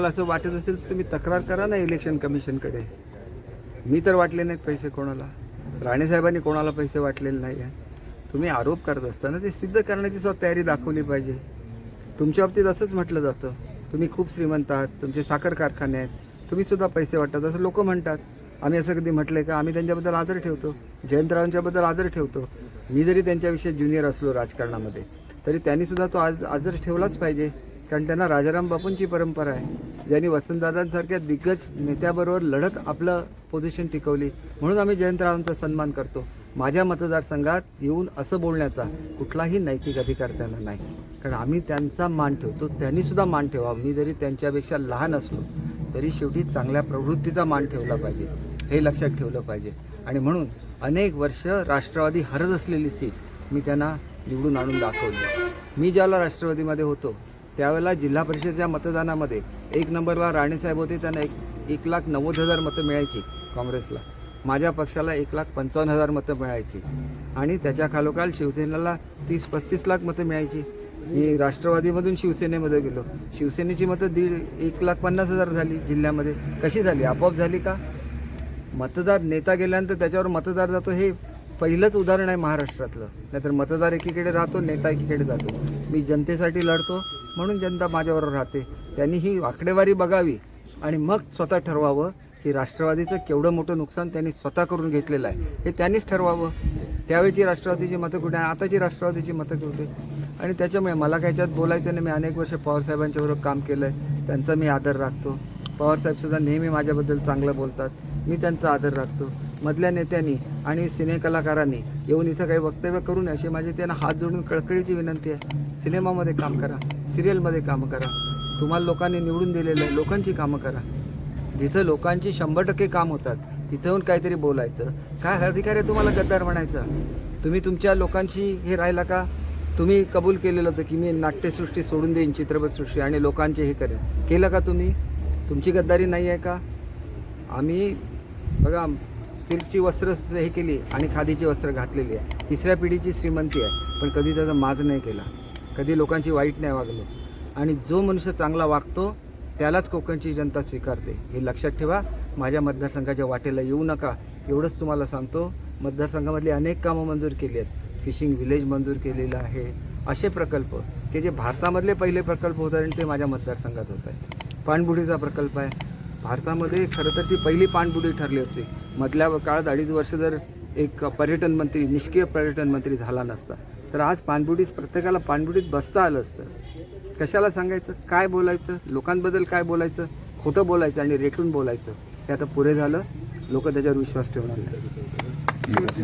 मला असं वाटत असेल तर तुम्ही तक्रार करा ना इलेक्शन कमिशनकडे मी तर वाटले नाहीत पैसे कोणाला. राणेसाहेबांनी कोणाला पैसे वाटलेले नाही आहे तुम्ही आरोप करत असताना ते सिद्ध करण्याची स्वतः तयारी दाखवली पाहिजे. तुमच्या बाबतीत असंच म्हटलं जातं. तुम्ही खूप श्रीमंत आहात तुमचे साखर कारखाने आहेत. तुम्ही सुद्धा पैसे वाटतात असं लोक म्हणतात. आम्ही असं कधी म्हटलंय का? आम्ही त्यांच्याबद्दल आदर ठेवतो. जयंतरावांच्याबद्दल आदर ठेवतो. मी जरी त्यांच्याविषयी ज्युनियर असलो राजकारणामध्ये तरी त्यांनीसुद्धा तो आज आदर ठेवलाच पाहिजे. कारण त्यांना राजाराम बापूंची परंपरा आहे. ज्यांनी वसंतदादांसारख्या दिग्गज नेत्याबरोबर लढत आपलं पोझिशन टिकवली. म्हणून आम्ही जयंतरावांचा सन्मान करतो. माझ्या मतदारसंघात येऊन असं बोलण्याचा कुठलाही नैतिक अधिकार त्यांना नाही. कारण आम्ही त्यांचा मान ठेवतो. त्यांनीसुद्धा मान ठेवा मी जरी त्यांच्यापेक्षा लहान असलो तरी शेवटी चांगल्या प्रवृत्तीचा मान ठेवला पाहिजे. हे लक्षात ठेवलं पाहिजे. आणि म्हणून अनेक वर्ष राष्ट्रवादी हरत असलेली सीट मी त्यांना निवडून आणून दाखवली. मी ज्याला राष्ट्रवादीमध्ये होतो त्यावेळेला जिल्हा परिषदेच्या मतदानामध्ये एक नंबरला राणेसाहेब होते. त्यांना एक एक लाख नव्वद हजार मतं मिळायची काँग्रेसला. माझ्या पक्षाला एक लाख पंचावन्न हजार मतं मिळायची. आणि त्याच्या खालोखाल शिवसेनेला तीस पस्तीस लाख मतं मिळायची. मी राष्ट्रवादीमधून शिवसेनेमध्ये गेलो. शिवसेनेची मतं दीड एक लाख पन्नास हजार झाली जिल्ह्यामध्ये. कशी झाली? आपोआप झाली का? मतदार नेता गेल्यानंतर त्याच्यावर मतदार जातो हे पहिलंच उदाहरण आहे महाराष्ट्रातलं. नाहीतर मतदार एकीकडे राहतो नेता एकीकडे जातो. मी जनतेसाठी लढतो म्हणून जनता माझ्याबरोबर राहते. त्यांनी ही आकडेवारी बघावी आणि मग स्वतः ठरवावं की राष्ट्रवादीचं केवढं मोठं नुकसान त्यांनी स्वतः करून घेतलेलं आहे. हे त्यांनीच ठरवावं. त्यावेळची राष्ट्रवादीची मतं कुठे आणि आताची राष्ट्रवादीची मतं कुठे? आणि त्याच्यामुळे मला काय याच्यात बोलायचं नाही. मी अनेक वर्ष पवारसाहेबांच्याबरोबर काम केलं आहे त्यांचा मी आदर राखतो. पवारसाहेबसुद्धा नेहमी माझ्याबद्दल चांगलं बोलतात. मी त्यांचा आदर राखतो. मधल्या नेत्यांनी आणि सिनेकलाकारांनी येऊन इथं काही वक्तव्य करू नये अशी माझी त्यांना हात जोडून कळकळीची विनंती आहे. सिनेमामध्ये काम करा सिरियलमध्ये कामं करा. तुम्हाला लोकांनी निवडून दिलेलं आहे लोकांची कामं करा. जिथं लोकांची शंभर टक्के काम होतात तिथं येऊन काहीतरी बोलायचं. काय अधिकार आहे तुम्हाला गद्दार म्हणायचा? तुम्ही तुमच्या लोकांशी हे राहिला का? तुम्ही कबूल केलेलं होतं की मी नाट्यसृष्टी सोडून देईन चित्रपटसृष्टी आणि लोकांचे हे करेन. केलं का तुम्ही? तुमची गद्दारी नाही आहे का? आम्ही बघा सिल्कची वस्त्र हे केली आणि खादीची वस्त्र घातलेली आहे. तिसऱ्या पिढीची श्रीमंती आहे. पण कधी त्याचा माज नाही केला. कधी लोकांची वाईट नाही वागलो. आणि जो मनुष्य चांगला वागतो त्यालाच कोकणची जनता स्वीकारते. हे लक्षात ठेवा. माझ्या मतदारसंघाच्या वाटेला येऊ नका. एवढंच तुम्हाला सांगतो. मतदारसंघामधली अनेक कामं मंजूर केली आहेत. फिशिंग विलेज मंजूर केलेलं आहे. असे प्रकल्प की जे भारतामधले पहिले प्रकल्प होत आहेत आणि ते माझ्या मतदारसंघात होत आहे पाणबुडीचा प्रकल्प आहे. भारतामध्ये खरं तर ती पहिली पाणबुडी ठरली होती. मधल्या काळात अडीच वर्ष जर एक पर्यटन मंत्री निष्क्रिय पर्यटन मंत्री झाला नसता तर आज पाणबुडीत प्रत्येकाला पाणबुडीत बसता आलं असतं. कशाला सांगायचं? काय बोलायचं? लोकांबद्दल काय बोलायचं? खोटं बोलायचं आणि रेटून बोलायचं? हे आता पुरे झालं. लोक त्याच्यावर विश्वास ठेवणार नाही